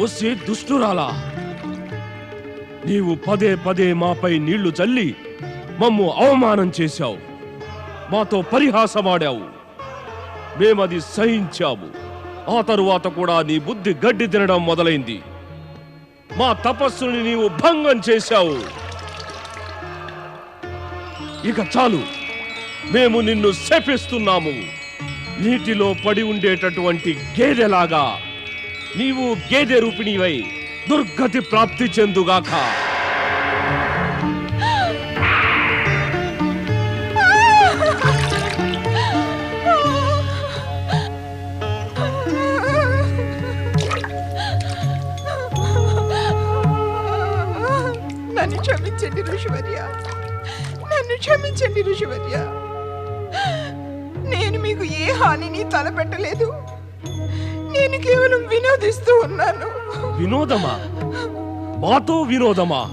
వస్తే దుష్టురాలా. నీవు పదే పదే మాపై నీళ్ళు చల్లి మమ్ము అవమానం చేశావు. మాతో పరిహాసమాడావు. మేమది సహించాము. ఆ తరువాత కూడా నీ బుద్ధి గడ్డి తినడం మొదలైంది. మా తపస్సుని నీవు భంగం చేశావు. ఇక చాలు. మేము నిన్ను శపిస్తున్నాము. నీటిలో పడి ఉండేటటువంటి గేదెలాగా. నీవు గేదె రూపిణివై దుర్గతి ప్రాప్తి చెందుగాక. నన్ను క్షమించండి ఋషివర్య. నన్ను క్షమించండి ఋషివర్య. నేను మీకు ఏ హానిని తలపెట్టలేదు. నేను కేవలం వినోదిస్తూ ఉన్నాను. వినోదమా? మాతో వినోదమా?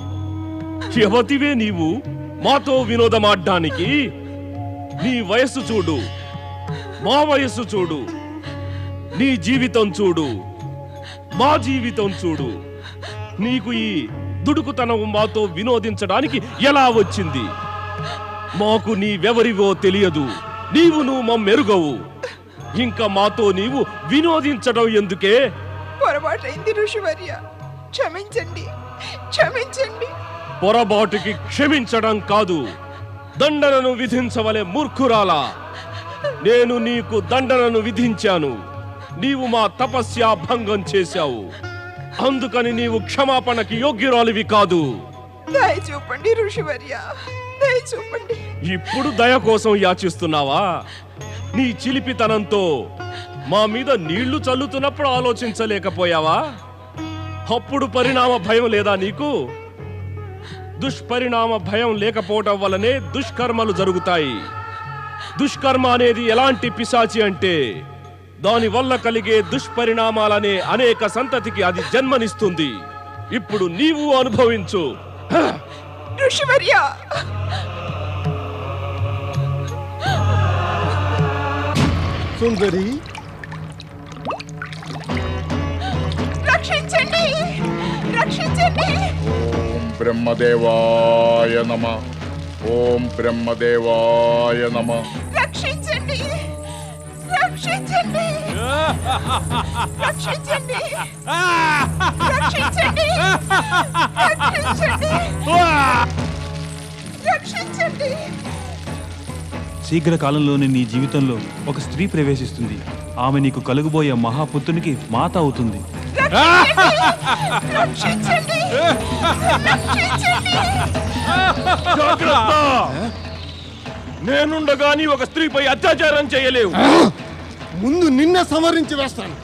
యువతివే నీవు మాతో వినోదమాడ్డానికి. నీ వయస్సు చూడు. మా వయస్సు చూడు. నీ జీవితం చూడు. మా జీవితం చూడు. నీకు ఈ దుడుకుతనం మాతో వినోదించడానికి ఎలా వచ్చింది? మాకు నీవెవరివో తెలియదు. నీవు నువ్వు మమ్మెరుగవు. ఇంకా మాతో నీవు వినోదించడం ఎందుకే? పొరపాటైంది ఋషివర్య. క్షమించండి. క్షమించండి. పొరబాటుకి క్షమించడం కాదు. దండనను విధించవలే మూర్ఖురాలా. నేను నీకు దండనను విధించాను. నీవు మా తపస్యా భంగం చేశావు. అందుకని నీవు క్షమాపణకి యోగ్యురాలివి కాదు. చూపండి ఋషివర్య. చూపండి. ఇప్పుడు దయ కోసం యాచిస్తున్నావా? నీ చిలిపితనంతో మా మీద నీళ్ళు చల్లుతున్నప్పుడు ఆలోచించలేకపోయావా? అప్పుడు పరిణామ భయం లేదా నీకు? దుష్పరిణామ భయం లేకపోవటం వల్లనే దుష్కర్మలు జరుగుతాయి. దుష్కర్మ అనేది ఎలాంటి పిశాచి అంటే దాని వల్ల కలిగే దుష్పరిణామాలనే అనేక సంతతికి అది జన్మనిస్తుంది. ఇప్పుడు నీవు అనుభవించు. ఋషివర్య! సుందరి. రక్షించండి! రక్షించండి! ఓం బ్రహ్మదేవాయ నమ. ఓం బ్రహ్మదేవాయ నమ. రక్షించండి! రక్షించండి! రక్షించండి! రక్షించండి! రక్షించండి! రక్షించండి! శీఘ్రకాలంలోనే నీ జీవితంలో ఒక స్త్రీ ప్రవేశిస్తుంది. ఆమె నీకు కలుగుబోయే మహాపుత్రునికి మాత అవుతుంది. జాగ్రత్త! నేనుండగాని ఒక స్త్రీపై అత్యాచారం చేయలేవు. ముందు నిన్న సంవరించి వేస్తాను.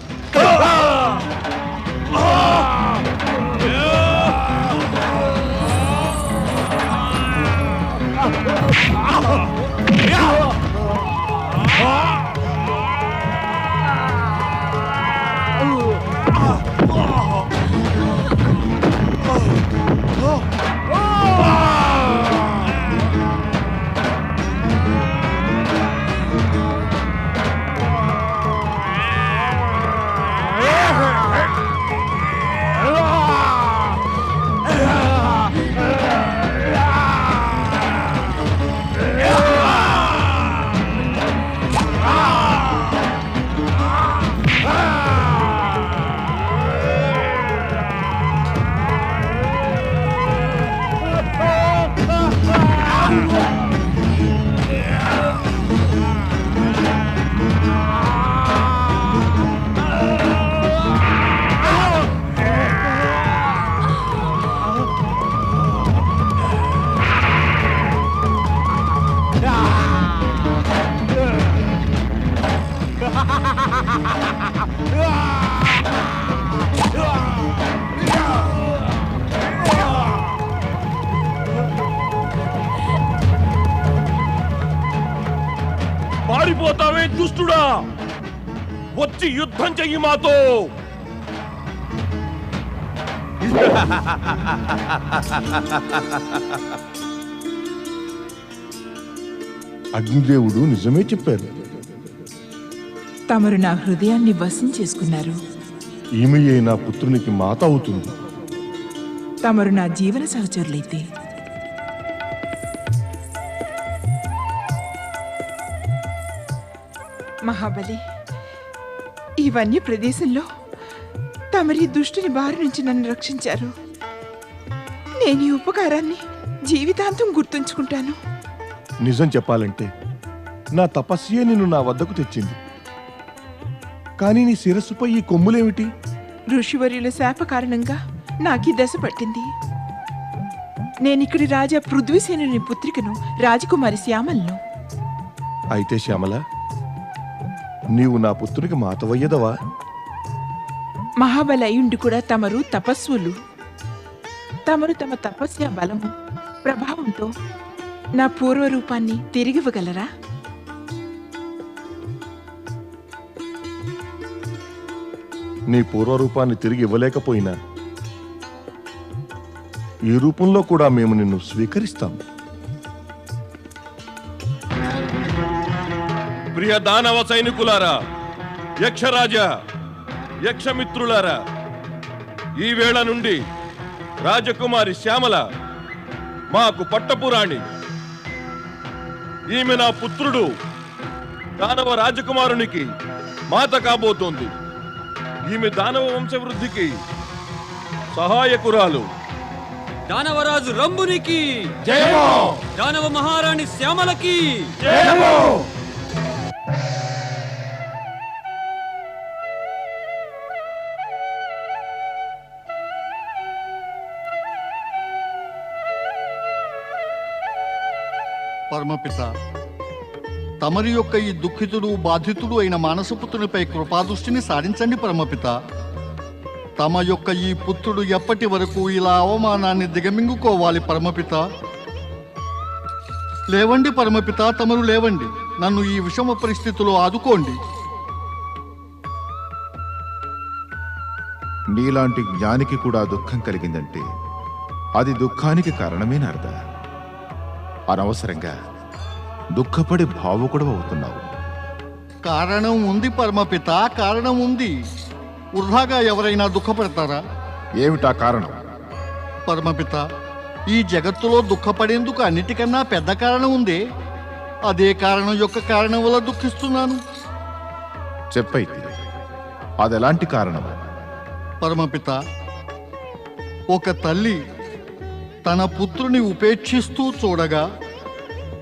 యుద్ధం చెయ్యి మాతో. అగ్నిదేవుడు నిజమే చెప్పారు. తమరు నా హృదయాన్ని వశం చేసుకున్నారు. ఈమెయే నా పుత్రునికి మాత అవుతుంది. తమరు నా జీవన సహచరులైతే. మహాబలి ఈ వన్య ప్రదేశంలో తమరి దుష్టుని బారి నుంచి నన్ను రక్షించారు. నేను ఈ ఉపకారాన్ని జీవితాంతం గుర్తుంచుకుంటాను. నిజం చెప్పాలంటే నా తపస్యే నిన్ను నా వద్దకు తెచ్చింది. కానీ నీ శిరస్సుపై ఈ కొమ్ములేమిటి? ఋషివర్యుల శాప కారణంగా నాకు ఈ దశ పట్టింది. నేనిక్కడి రాజా పృథ్వీసేనుని పుత్రికను రాజకుమారి శ్యామలను. అయితే శ్యామల నీవు నా పుత్రునికి మాతవయ్యదవా? మహాబలి అయ్యుండి కూడా తమరు తపస్సులు. తమరు తమ తపస్య బలము ప్రభావంతో నా పూర్వ రూపాన్ని తిరిగివ్వగలరా? నీ పూర్వరూపాన్ని తిరిగి ఇవ్వలేకపోయినా ఈ రూపంలో కూడా మేము నిన్ను స్వీకరిస్తాం ప్రియ దానవ సైనికులారా యక్షరాజా యక్షమిత్రులారా ఈ వేళ నుండి రాజకుమారి శ్యామల మాకు పట్టపురాణి. ఈమె నా పుత్రుడు దానవ రాజకుమారునికి మాత కాబోతోంది. ఈమె దానవ వంశవృద్ధికి సహాయకురాలు. దానవరాజు రంభునికి దానవ మహారాణి శ్యామలకి పరమపిత తమరి యొక్క ఈ దుఃఖితుడు బాధితుడు అయిన మానసపుత్రునిపై కృపాదృష్టిని సారించండి పరమపిత. తమ యొక్క ఈ పుత్రుడు ఎప్పటి వరకు ఇలా అవమానాన్ని దిగమింగుకోవాలి పరమపిత? లేవండి పరమపిత తమరు లేవండి. నన్ను ఈ విషమ పరిస్థితిలో ఆదుకోండి. నీలాంటి జ్ఞానికి కూడా దుఃఖం కలిగిందంటే అది దుఃఖానికి కారణమేనారదా? అనవసరంగా దుఃఖపడి భావుకుడు అవుతున్నావు కారణం ఉంది పరమపిత కారణం ఉంది. వృధాగా ఎవరైనా దుఃఖపడతారా? ఏమిటా కారణం? పరమపిత ఈ జగత్తులో దుఃఖపడేందుకు అన్నిటికన్నా పెద్ద కారణం ఉందే. అదే కారణం యొక్క కారణం వల్ల దుఃఖిస్తున్నాను. చెప్పైతే. అదెలాంటి కారణం? పరమపిత ఒక తల్లి తన పుత్రుని ఉపేక్షిస్తూ చూడగా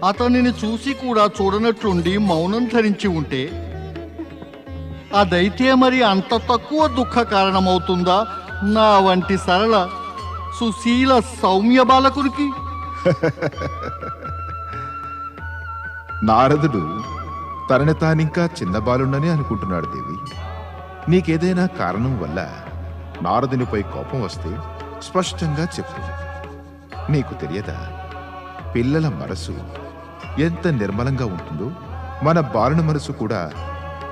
అతనిని చూసి కూడా చూడనట్లుండి మౌనం ధరించి ఉంటే అదైతే మరి అంత తక్కువ దుఃఖ కారణమవుతుందా? నా వంటి సరళ సుశీల సౌమ్య బాలకునికి? నారదుడు తనని తానింకా చిన్న బాలుండని అనుకుంటున్నాడు దేవి. నీకేదైనా కారణం వల్ల నారదునిపై కోపం వస్తే స్పష్టంగా చెప్పు. నీకు తెలియదా? పిల్లల మనసు ఎంత నిర్మలంగా ఉంటుందో మన బాలుని మనసు కూడా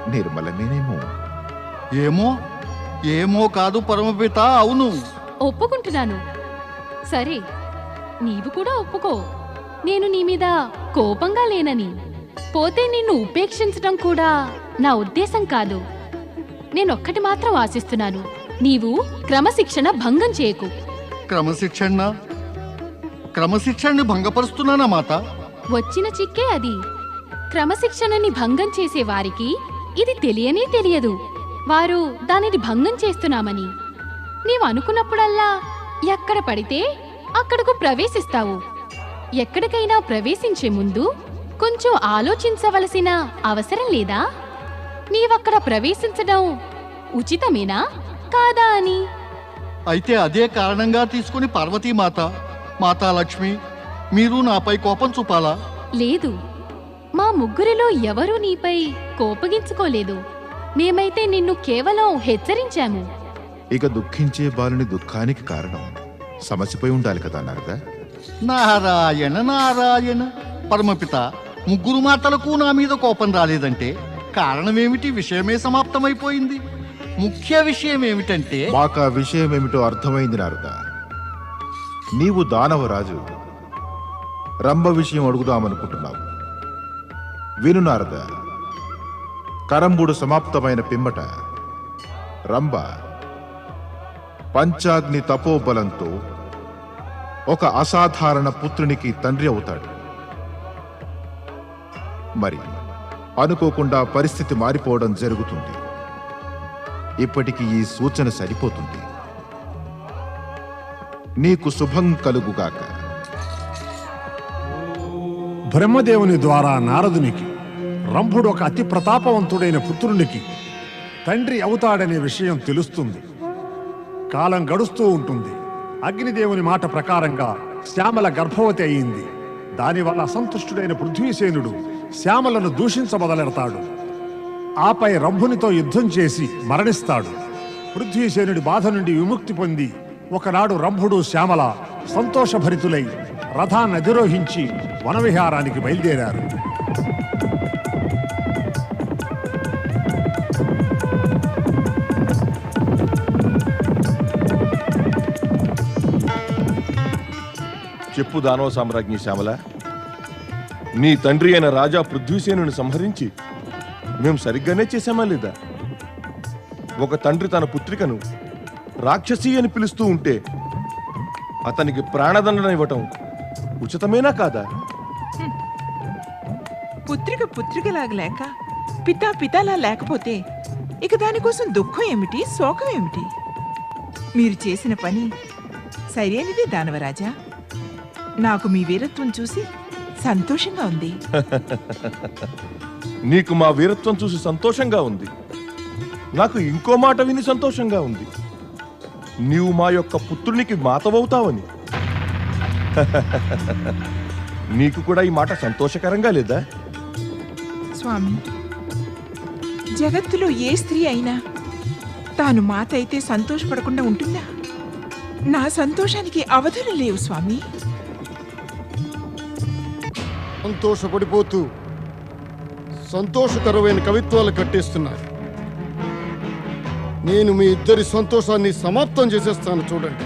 నిర్మలమేనేమో. ఏమో? ఏమో కాదు పరమపిత అవును. ఒప్పుకుంటున్నాను. సరే నీవు కూడా ఒప్పుకో. నేను నీ మీద కోపంగా లేనని. పోతే నిన్ను ఉపేక్షించడం కూడా నా ఉద్దేశం కాదు. నేనొక్కటి మాత్రం ఆశిస్తున్నాను. నీవు క్రమశిక్షణ భంగం చేయకు. క్రమశిక్షణ? క్రమశిక్షణని భంగపరుస్తున్నానా మాత? వచ్చిన చిక్కే అది. క్రమశిక్షణని భంగం చేసే వారికి ఇది తెలియనే తెలియదు. వారు దానిని భంగం చేస్తున్నామని. నీవు అనుకున్నప్పుడల్లా ఎక్కడ పడితే అక్కడకు ప్రవేశిస్తావు. ఎక్కడికైనా ప్రవేశించే ముందు కొంచెం ఆలోచించవలసిన అవసరం లేదా? నీవక్కడ ప్రవేశించడం ఉచితమేనా కాదా అని? అయితే అదే కారణంగా తీసుకుని పార్వతీమాత మాతా లక్ష్మి మీరు నాపై కోపం చూపాలా? లేదు. మా ముగ్గురిలో ఎవరూ నీపై కోపగించుకోలేదు. మేమైతే నిన్ను కేవలం హెచ్చరించాము. ఇక దుఃఖించే బాలుని దుఃఖానికి కారణం సమసిపోయి ఉండాలి కదా నారదా? నారాయణ నారాయణ. పరమపిత ముగ్గురు మాటలకు నా మీద కోపం రాలేదంటే కారణమేమిటి? విషయమే సమాప్తమైపోయింది. ముఖ్య విషయం ఏమిటంటే మాకు ఆ విషయం ఏమిటో అర్థమైంది నారదా. నీవు దానవరాజు. రంభ విషయం అడుగుదామనుకుంటున్నావు. విను నారద కరంబుడు సమాప్తమైన పిమ్మట రంభ పంచాగ్ని తపోబలంతో ఒక అసాధారణ పుత్రునికి తండ్రి అవుతాడు. మరి అనుకోకుండా పరిస్థితి మారిపోవడం జరుగుతుంది. ఇప్పటికి ఈ సూచన సరిపోతుంది. నీకు శుభం కలుగుగాక. బ్రహ్మదేవుని ద్వారా నారదునికి రంభుడు ఒక అతి ప్రతాపవంతుడైన పుత్రునికి తండ్రి అవుతాడనే విషయం తెలుస్తుంది. కాలం గడుస్తూ ఉంటుంది. అగ్నిదేవుని మాట ప్రకారంగా శ్యామల గర్భవతి అయింది. దానివల్ల అసంతుష్టుడైన పృథ్వీసేనుడు శ్యామలను దూషించబదలెడతాడు. ఆపై రంభునితో యుద్ధం చేసి మరణిస్తాడు. పృథ్వీసేనుడి బాధ నుండి విముక్తి పొంది ఒకనాడు రంభుడు శ్యామల సంతోషభరితులై రథాన్ని అధిరోహించి వనవిహారానికి బయలుదేరారు. చెప్పు దానవ సామ్రాజ్ఞి శ్యామల. నీ తండ్రి అయిన రాజా పృథ్వీసేనుని సంహరించి మేము సరిగ్గానే చేశామా లేదా? ఒక తండ్రి తన పుత్రికను రాక్షసి అని పిలుస్తూ ఉంటే అతనికి ప్రాణదండన ఇవ్వటం ఉచితమేనా కాదా? పుత్రిక పుత్రికలాగా లేక పితా పితాలా లేకపోతే ఇక దానికోసం దుఃఖం ఏమిటి శోకం ఏమిటి? మీరు చేసిన పని సరైనది దానవరాజా. నాకు మీ వీరత్వం చూసి సంతోషంగా ఉంది. నీకు మా వీరత్వం చూసి సంతోషంగా ఉంది. నాకు ఇంకో మాట విని సంతోషంగా ఉంది. నీవు మా యొక్క పుత్రునికి మాతవవుతావని. నీకు కూడా ఈ మాట సంతోషకరంగా లేదా? స్వామి జగత్తులో ఏ స్త్రీ అయినా తాను మాత అయితే సంతోషపడకుండా ఉంటుందా? నా సంతోషానికి అవధులు లేవు స్వామి. సంతోషపడిపోతూ సంతోషకరమైన కవిత్వాలు కట్టేస్తున్నారు. నేను మీ ఇద్దరి సంతోషాన్ని సమాప్తం చేసేస్తాను చూడండి.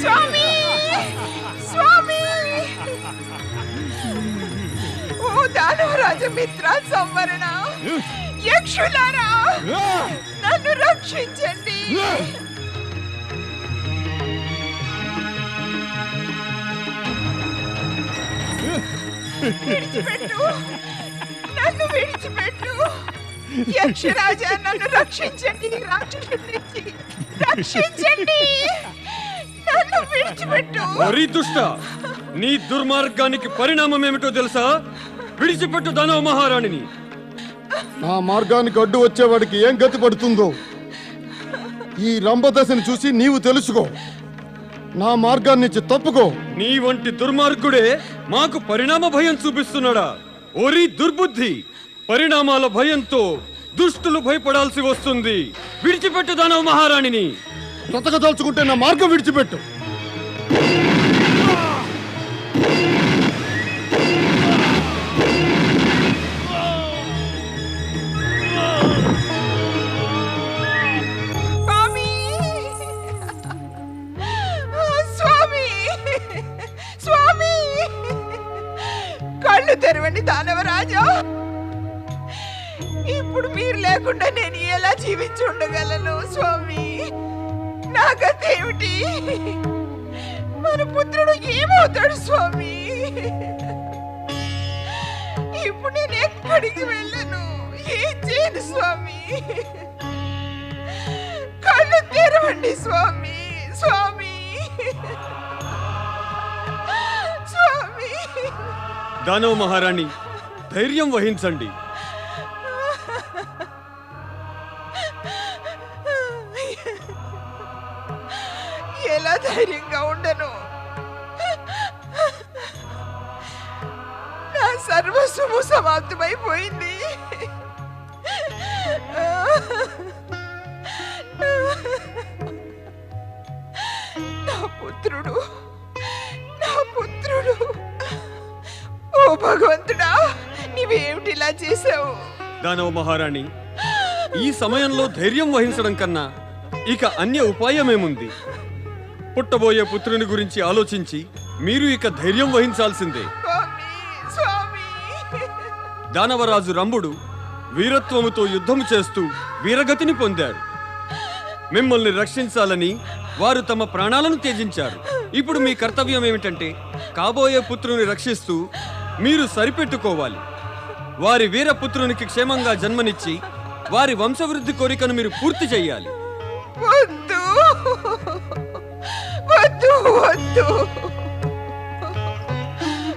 స్వామి! స్వామి! ఓ దానవరాజ మిత్ర సంవరణ! యక్షులారా! నన్ను రక్షించండి! విడిచిపెట్టు! నన్ను విడిచిపెట్టు! యక్షరాజా నన్ను రక్షించండి రాక్షసుడి నుంచి రక్షించండి. నన్ను విడిచిపెట్టు. వరి దుష్ట నీ దుర్మార్గానికి పరిణామం ఏమిటో తెలుసా? విడిచిపెట్టు దానవ మహారాణిని. నా మార్గానికి అడ్డు వచ్చేవాడికి ఏం గతి పడుతుందో? ఈ రంభదశని చూసి నీవు తెలుసుకో. నా మార్గాన్ని నుంచి తప్పుకో. నీ వంటి దుర్మార్గుడే మాకు పరిణామ భయం చూపిస్తున్నాడా? ఓరి దుర్బుద్ధి పరిణామాల భయంతో దుష్టులు భయపడాల్సి వస్తుంది. విడిచిపెట్టు దానవ మహారాణిని. బ్రతకదలుచుకుంటే నా మార్గం విడిచిపెట్టు. స్వామి! కళ్ళు తెరవండి దానవరాజా! ఇప్పుడు మీరు లేకుండా నేను ఎలా జీవించి ఉండగలను స్వామి? నా గత ఏమిటి? మన పుత్రుడు ఏమవుతాడు స్వామి? ఇప్పుడు నేను ఎక్కడికి వెళ్ళను? ఏం చేయను స్వామి? కళ్ళు తెరవండి స్వామి స్వామి. స్వామి. దానవ మహారాణి ధైర్యం వహించండి. ధైర్యంగా ఉండను. నా సర్వస్వము సమాప్తమైపోయింది. నా పుత్రుడు నా పుత్రుడు. ఓ భగవంతుడా నీవేమిటి ఇలా చేసావు దానవ మహారాణి ఈ సమయంలో ధైర్యం వహించడం కన్నా ఇక అన్య ఉపాయమేముంది? పుట్టబోయే పుత్రుని గురించి ఆలోచించి మీరు ఇక ధైర్యం వహించాల్సిందే. దానవరాజు రంభుడు వీరత్వముతో యుద్ధము చేస్తూ వీరగతిని పొందారు మిమ్మల్ని రక్షించాలని వారు తమ ప్రాణాలను త్యజించారు. ఇప్పుడు మీ కర్తవ్యం ఏమిటంటే కాబోయే పుత్రుని రక్షిస్తూ మీరు సరిపెట్టుకోవాలి. వారి వీరపుత్రునికి క్షేమంగా జన్మనిచ్చి వారి వంశవృద్ధి కోరికను మీరు పూర్తి చేయాలి. వద్దు.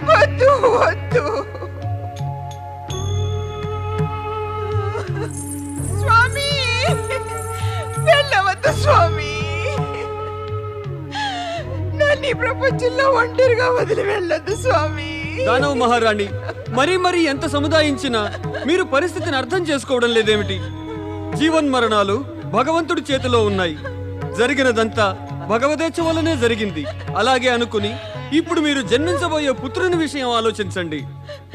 వద్దు వద్దు. స్వామి వెళ్ళవద్దు స్వామి. నన్ను ఈ ప్రపంచంలో ఒంటరిగా వదిలి వెళ్ళొద్దు స్వామి. దానవ మహారాణి మరీ మరీ ఎంత సముదాయించినా మీరు పరిస్థితిని అర్థం చేసుకోవడం లేదేమిటి? జీవన్మరణాలు భగవంతుడి చేతిలో ఉన్నాయి. జరిగినదంతా భగవదేచ్ఛ వల్లనే జరిగింది. అలాగే అనుకుని ఇప్పుడు మీరు జన్మించబోయే పుత్రుని విషయం ఆలోచించండి.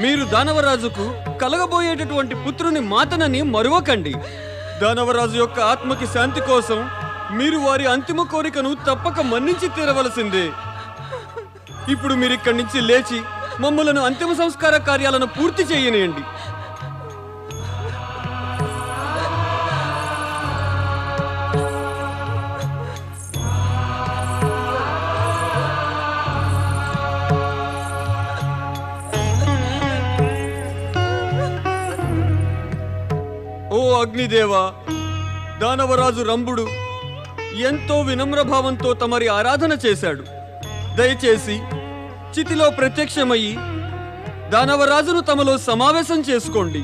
మీరు దానవరాజుకు కలగబోయేటటువంటి పుత్రుని మాతనని మరువకండి. దానవరాజు యొక్క ఆత్మకి శాంతి కోసం మీరు వారి అంతిమ కోరికను తప్పక మన్నించి తీరవలసిందే. ఇప్పుడు మీరు ఇక్కడి నుంచి లేచి మమ్మలను అంతిమ సంస్కార కార్యాలను పూర్తి చేయనియండి. అగ్నిదేవ దానవరాజు రంభుడు ఎంతో వినమ్ర భావంతో తమరి ఆరాధన చేశాడు. దయచేసి చితిలో ప్రత్యక్షమయ్యి దానవరాజును తమలో సమావేశం చేసుకోండి.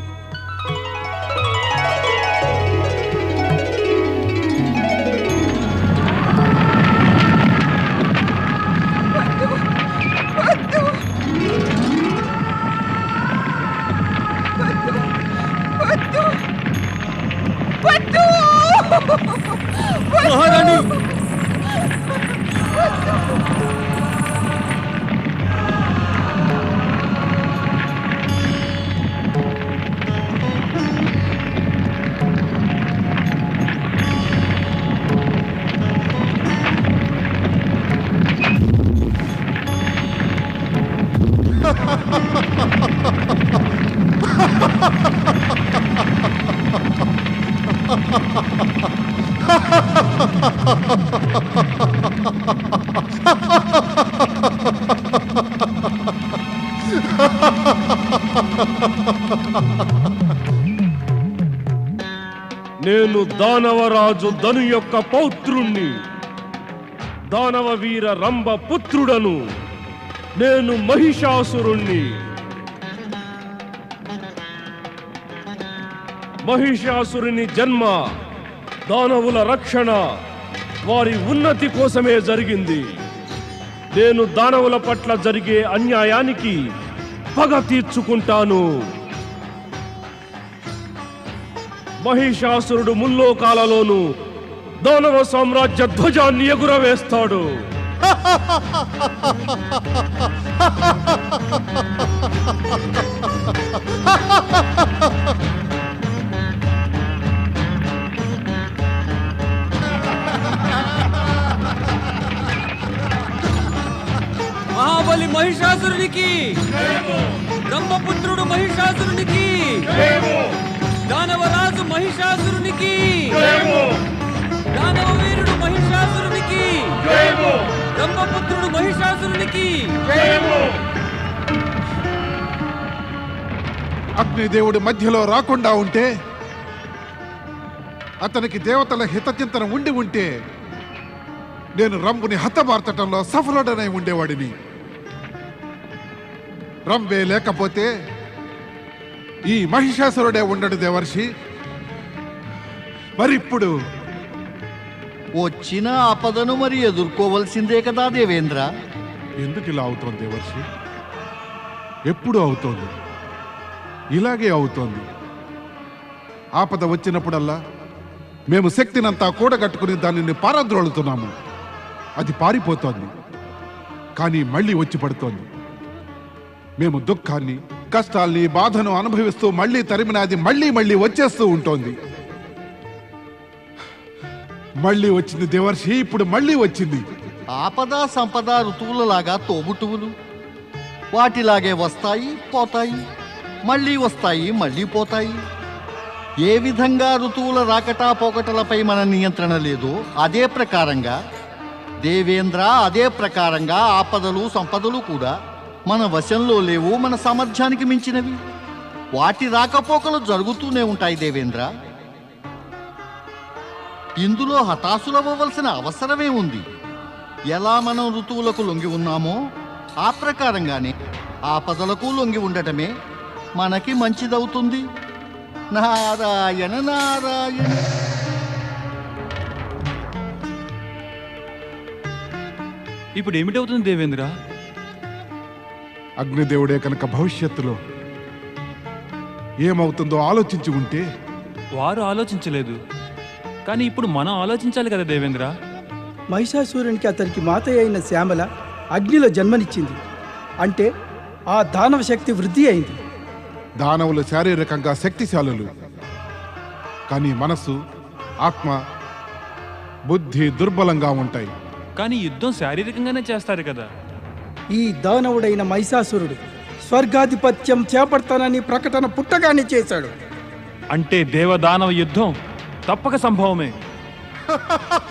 నేను దానవరాజు ధను యొక్క పౌత్రుణ్ణి. దానవ వీర రంభ పుత్రుడను. నేను మహిషాసురుణ్ణి. మహిషాసురుని జన్మ దానవుల రక్షణ వారి ఉన్నతి కోసమే జరిగింది. నేను దానవుల పట్ల జరిగే అన్యాయానికి పగ తీర్చుకుంటాను. మహిషాసురుడు ముల్లోకాలలోనూ దానవ సామ్రాజ్య ధ్వజాన్ని ఎగురవేస్తాడు. మహాబలి మహిషాసురునికి. బ్రహ్మపుత్రుడు మహిషాసురునికి. దానవరాజు మహిషాసురునికి. దానవ వీరుడు మహిషాసురునికి. బ్రహ్మపుత్రుడు మహిషాసురునికి. అగ్నిదేవుడి మధ్యలో రాకుండా ఉంటే అతనికి దేవతల హితచింతన ఉండి ఉంటే నేను రంబుని హతమార్చటంలో సఫలుడనై ఉండేవాడిని. రంబే లేకపోతే ఈ మహిషాసురుడే ఉండడు దేవర్షి. మరిప్పుడు వచ్చిన ఆపదను మరి ఎదుర్కోవలసిందే కదా దేవేంద్ర. ఎందుకు ఇలా అవుతోంది దేవర్షి? ఎప్పుడు అవుతోంది? ఇలాగే అవుతోంది. ఆపద వచ్చినప్పుడల్లా మేము శక్తినంతా కూడగట్టుకుని దానిని పారద్రోలుతున్నాము. అది పారిపోతోంది. కానీ మళ్ళీ వచ్చి పడుతోంది. మేము దుఃఖాన్ని కష్టాల్ని బాధను అనుభవిస్తూ మళ్ళీ తరిమినాది మళ్ళీ మళ్ళీ వచ్చేస్తూ ఉంటోంది. మళ్ళీ వచ్చింది దేవర్షి ఇప్పుడు మళ్ళీ వచ్చింది. ఆపద సంపద ఋతువులలాగా తోబుటువులు వాటిలాగే వస్తాయి పోతాయి. మళ్ళీ వస్తాయి మళ్ళీ పోతాయి. ఏ విధంగా ఋతువుల రాకటా పోకటలపై మన నియంత్రణ లేదో అదే ప్రకారంగా దేవేంద్ర అదే ప్రకారంగా ఆపదలు సంపదలు కూడా మన వశంలో లేవు మన సామర్థ్యానికి మించినవి. వాటి రాకపోకలు జరుగుతూనే ఉంటాయి దేవేంద్ర. ఇందులో హతాశులవ్వవలసిన అవసరమే ఉంది. ఎలా మనం ఋతువులకు లొంగి ఉన్నామో ఆ ప్రకారంగానే ఆపదలకు లొంగి ఉండటమే మనకి మంచిదవుతుంది. నారాయణ నారాయణ. ఇప్పుడు ఏమిటవుతుంది దేవేంద్ర? అగ్నిదేవుడే కనుక భవిష్యత్తులో ఏమవుతుందో ఆలోచించి ఉంటే వారు ఆలోచించలేదు. కానీ ఇప్పుడు మనం ఆలోచించాలి కదా దేవేంద్ర? మహిషాసురునికి అతనికి మాత అయిన శ్యామల అగ్నిలో జన్మనిచ్చింది. అంటే ఆ దానవ శక్తి వృద్ధి అయింది. దానవులు శారీరకంగా శక్తిశాలులు. కానీ మనసు ఆత్మ బుద్ధి దుర్బలంగా ఉంటాయి. కానీ యుద్ధం శారీరకంగానే చేస్తారు కదా. ఈ దానవుడైన మహిషాసురుడు స్వర్గాధిపత్యం చేపడతానని ప్రకటన పుట్టగానే చేశాడు. అంటే దేవదానవ యుద్ధం తప్పక సంభవమే.